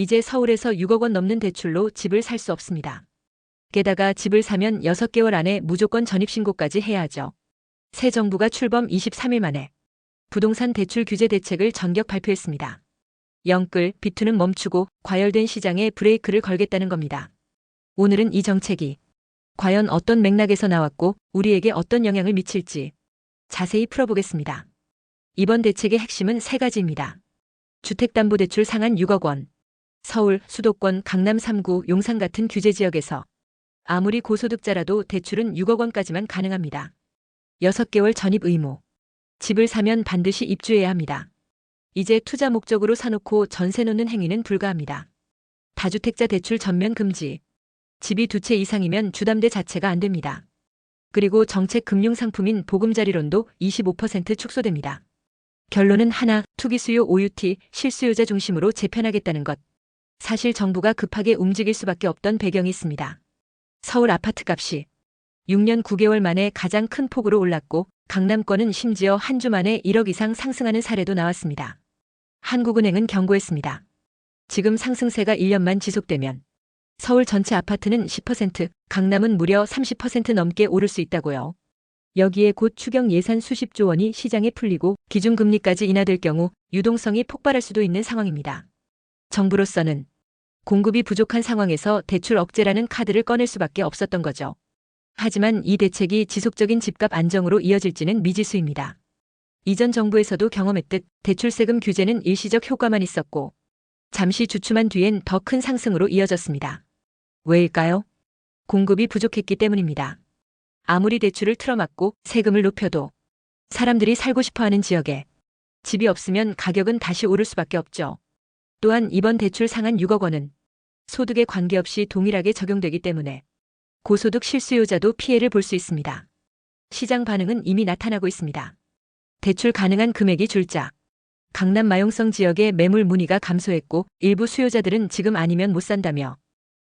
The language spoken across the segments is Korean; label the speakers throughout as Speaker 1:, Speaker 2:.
Speaker 1: 이제 서울에서 6억 원 넘는 대출로 집을 살 수 없습니다. 게다가 집을 사면 6개월 안에 무조건 전입신고까지 해야 하죠. 새 정부가 출범 23일 만에 부동산 대출 규제 대책을 전격 발표했습니다. 영끌, 비투는 멈추고 과열된 시장에 브레이크를 걸겠다는 겁니다. 오늘은 이 정책이 과연 어떤 맥락에서 나왔고 우리에게 어떤 영향을 미칠지 자세히 풀어보겠습니다. 이번 대책의 핵심은 세 가지입니다. 주택담보대출 상한 6억 원. 서울, 수도권, 강남 3구, 용산 같은 규제 지역에서 아무리 고소득자라도 대출은 6억 원까지만 가능합니다. 6개월 전입 의무. 집을 사면 반드시 입주해야 합니다. 이제 투자 목적으로 사놓고 전세 놓는 행위는 불가합니다. 다주택자 대출 전면 금지. 집이 두 채 이상이면 주담대 자체가 안 됩니다. 그리고 정책 금융 상품인 보금자리론도 25% 축소됩니다. 결론은 하나, 투기 수요 OUT, 실수요자 중심으로 재편하겠다는 것. 사실 정부가 급하게 움직일 수밖에 없던 배경이 있습니다. 서울 아파트 값이 6년 9개월 만에 가장 큰 폭으로 올랐고 강남권은 심지어 한 주 만에 1억 이상 상승하는 사례도 나왔습니다. 한국은행은 경고했습니다. 지금 상승세가 1년만 지속되면 서울 전체 아파트는 10%, 강남은 무려 30% 넘게 오를 수 있다고요. 여기에 곧 추경 예산 수십조 원이 시장에 풀리고 기준금리까지 인하될 경우 유동성이 폭발할 수도 있는 상황입니다. 정부로서는 공급이 부족한 상황에서 대출 억제라는 카드를 꺼낼 수밖에 없었던 거죠. 하지만 이 대책이 지속적인 집값 안정으로 이어질지는 미지수입니다. 이전 정부에서도 경험했듯 대출세금 규제는 일시적 효과만 있었고 잠시 주춤한 뒤엔 더 큰 상승으로 이어졌습니다. 왜일까요? 공급이 부족했기 때문입니다. 아무리 대출을 틀어막고 세금을 높여도 사람들이 살고 싶어 하는 지역에 집이 없으면 가격은 다시 오를 수밖에 없죠. 또한 이번 대출 상한 6억 원은 소득에 관계없이 동일하게 적용되기 때문에 고소득 실수요자도 피해를 볼 수 있습니다. 시장 반응은 이미 나타나고 있습니다. 대출 가능한 금액이 줄자. 강남 마용성 지역의 매물 문의가 감소했고 일부 수요자들은 지금 아니면 못 산다며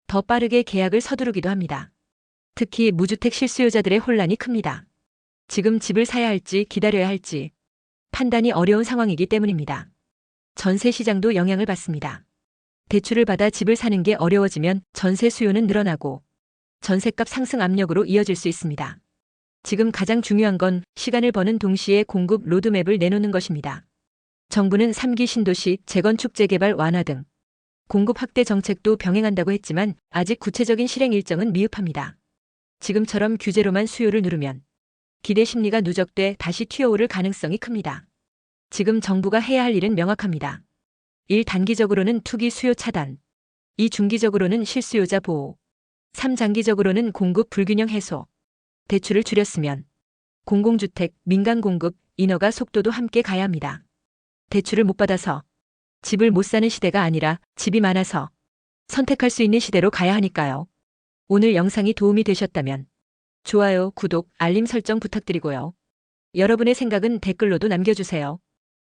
Speaker 1: 더 빠르게 계약을 서두르기도 합니다. 특히 무주택 실수요자들의 혼란이 큽니다. 지금 집을 사야 할지 기다려야 할지 판단이 어려운 상황이기 때문입니다. 전세 시장도 영향을 받습니다. 대출을 받아 집을 사는 게 어려워지면 전세 수요는 늘어나고 전세값 상승 압력으로 이어질 수 있습니다. 지금 가장 중요한 건 시간을 버는 동시에 공급 로드맵을 내놓는 것입니다. 정부는 3기 신도시, 재건축 재개발 완화 등 공급 확대 정책도 병행한다고 했지만 아직 구체적인 실행 일정은 미흡합니다. 지금처럼 규제로만 수요를 누르면 기대 심리가 누적돼 다시 튀어오를 가능성이 큽니다. 지금 정부가 해야 할 일은 명확합니다. 1. 단기적으로는 투기 수요 차단. 2. 중기적으로는 실수요자 보호. 3. 장기적으로는 공급 불균형 해소. 대출을 줄였으면 공공주택, 민간 공급, 인허가 속도도 함께 가야 합니다. 대출을 못 받아서 집을 못 사는 시대가 아니라 집이 많아서 선택할 수 있는 시대로 가야 하니까요. 오늘 영상이 도움이 되셨다면 좋아요, 구독, 알림 설정 부탁드리고요. 여러분의 생각은 댓글로도 남겨주세요.